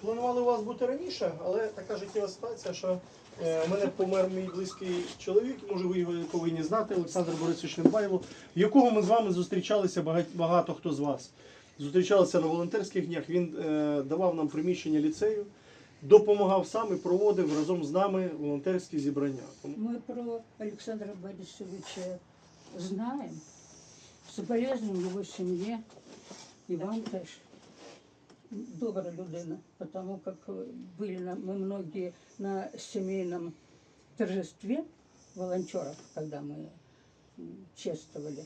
планували у вас бути раніше, але така життєва ситуація, що е, у мене помер мій близький чоловік, може ви його повинні знати, Олександр Борисович Лимбайло, якого ми з вами зустрічалися багать- багато хто з вас. Зустрічалися на волонтерських днях. Він е, давав нам приміщення ліцею, допомагав сам і проводив разом з нами волонтерські зібрання. Мы про Александра Борисовича знаем. Соболезнуем его семье. И вам теж. добрая людина, потому как были на, ми многі на сімейному торжестві волонтерів, когда мы чествовали.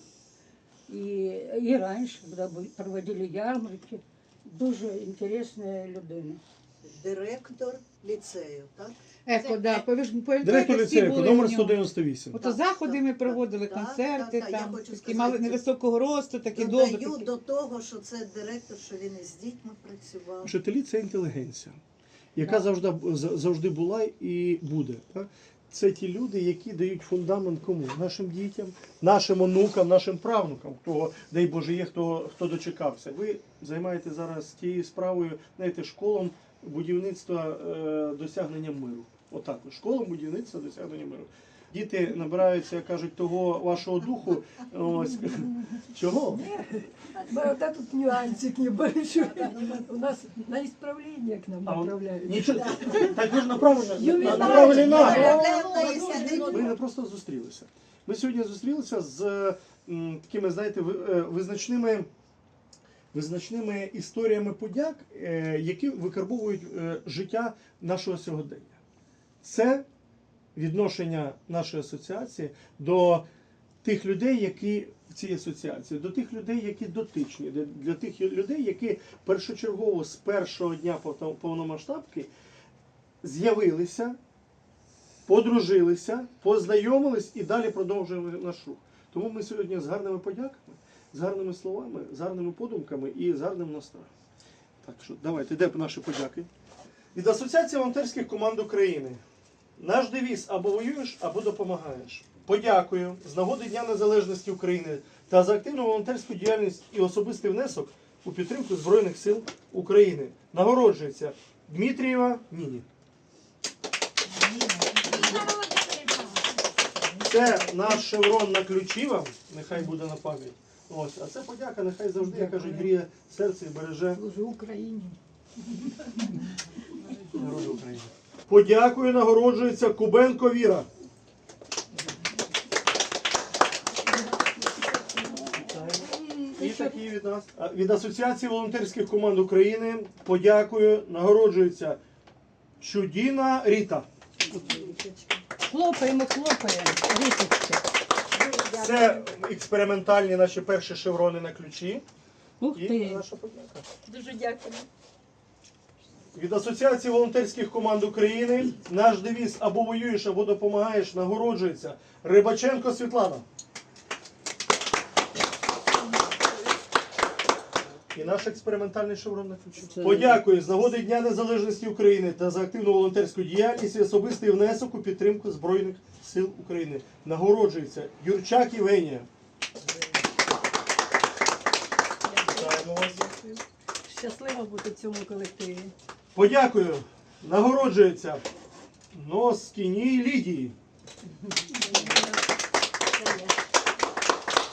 И, і раніше, коли проводили ярмарки, дуже інтересна людина. Директор ліцею, так? Еко, да. Ж директор ліцею, були номер в нього. 198. Ото заходи ми проводили, так, концерти так, так, там, такі сказати, мали невисокого росту, такі Додаю добрі. такі. до того, що це директор, що він із дітьми працював. Вчителі це інтелігенція, яка Так. завжди, завжди була і буде. Так? Це ті люди, які дають фундамент кому? Нашим дітям, нашим онукам, нашим правнукам, хто, дай Боже, є, хто, хто дочекався. Ви займаєтеся зараз тією справою, знаєте, школом будівництва е, досягнення миру. Отак, от, школом будівництва досягнення миру. Діти набираються, як кажуть, того вашого духу. Ось. Чого? Мы вот этот нюансик небольшой. У нас на исправление к нам направляют. Нічого. Так ви ж направлені, направлені на. Ми не просто зустрілися. Ми сьогодні зустрілися з такими, знаєте, е, визначними, визначними історіями подяк, е, які викарбовують е, життя нашого сьогодення. Це відношення нашої асоціації до тих людей, які в цій асоціації, до тих людей, які дотичні, для- тих людей, які першочергово з першого дня повномасштабки з'явилися подружилися, познайомились і далі продовжуємо наш рух. Тому ми сьогодні з гарними подяками, з гарними словами, з гарними подумками і гарним настроєм. Так що давайте, де наші подяки? Від Асоціації волонтерських команд України. Наш девіз або воюєш, або допомагаєш. Подякую з нагоди Дня Незалежності України та за активну волонтерську діяльність і особистий внесок у підтримку Збройних сил України. Нагороджується Дмитрієва Ніні. Це наш шеврон на ключі вам, нехай буде на пам'ять. Ось, а це подяка, нехай завжди, як кажуть, гріє серце і береже Служу Україні. народу України. Подякую, нагороджується Кубенко Віра. І такі від нас. А, Від Асоціації волонтерських команд України подякую, нагороджується Чудіна Ріта. Хлопаємо, хлопаємо, рисочки. Це експериментальні наші перші шеврони на ключі. Ух І наша подяка. Дуже дякую. Від Асоціації волонтерських команд України наш девіз або воюєш, або допомагаєш, нагороджується Рибаченко Світлана. І наш експериментальний шеврон на ключі. Подякую з нагоди Дня Незалежності України та за активну волонтерську діяльність і особистий внесок у підтримку Збройних сил України. Нагороджується Юрчак Євгенія. Вітаємо вас. Щаслива бути в цьому колективі. Подякую. Нагороджується Носкіній Лідії.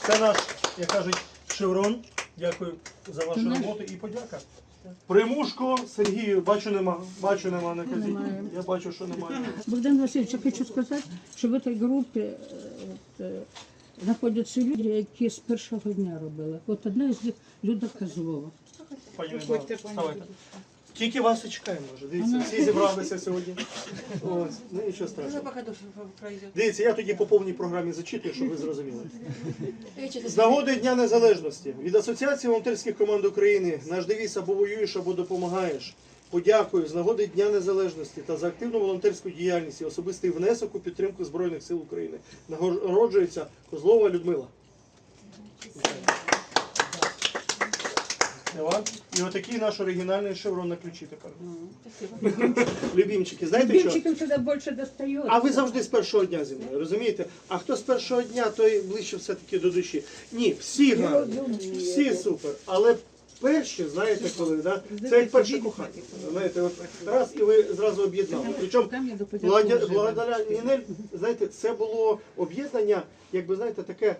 Це наш, як кажуть, шеврон. Дякую за вашу роботу і подяка. Примушко Сергію, бачу нема. Бачу нема на казі. Немає. Я бачу, що немає. Богдан Васильевич, я хочу сказати, що в цій групі е, е, знаходяться люди, які з першого дня робили. От одна з них Люда Козлова. Пані пані вставайте. Тільки вас і чекаємо вже. Дивіться, всі зібралися сьогодні. Ось, ну нічого страшного. Дивіться, я тоді по повній програмі зачитую, щоб ви зрозуміли. З нагоди Дня Незалежності від Асоціації волонтерських команд України наш девіз або воюєш, або допомагаєш. Подякую з нагоди Дня Незалежності та за активну волонтерську діяльність і особистий внесок у підтримку Збройних сил України. Нагороджується Козлова Людмила. Це. І отакий наш оригінальний шеврон на ключі тепер. Любімчики, знаєте що? Більчикам сюди більше достає. А ви завжди з першого дня зі мною, розумієте? А хто з першого дня, той ближче все-таки до душі. Ні, всі гарні, всі супер. Але перші, знаєте, коли, да? Це як перше кохання. Знаєте, от раз і ви зразу об'єднали. Причому до Благодаря, благодаря Нінель, знаєте, це було об'єднання, якби знаєте, таке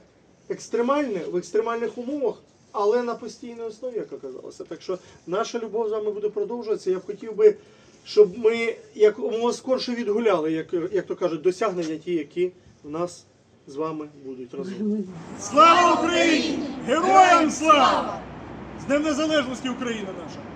екстремальне в екстремальних умовах, але на постійній основі, як оказалося. Так що наша любов з вами буде продовжуватися. Я б хотів би, щоб ми якомога скорше відгуляли, як, як то кажуть, досягнення ті, які в нас з вами будуть разом. Слава Україні! Героям слава! З Днем Незалежності Україна наша!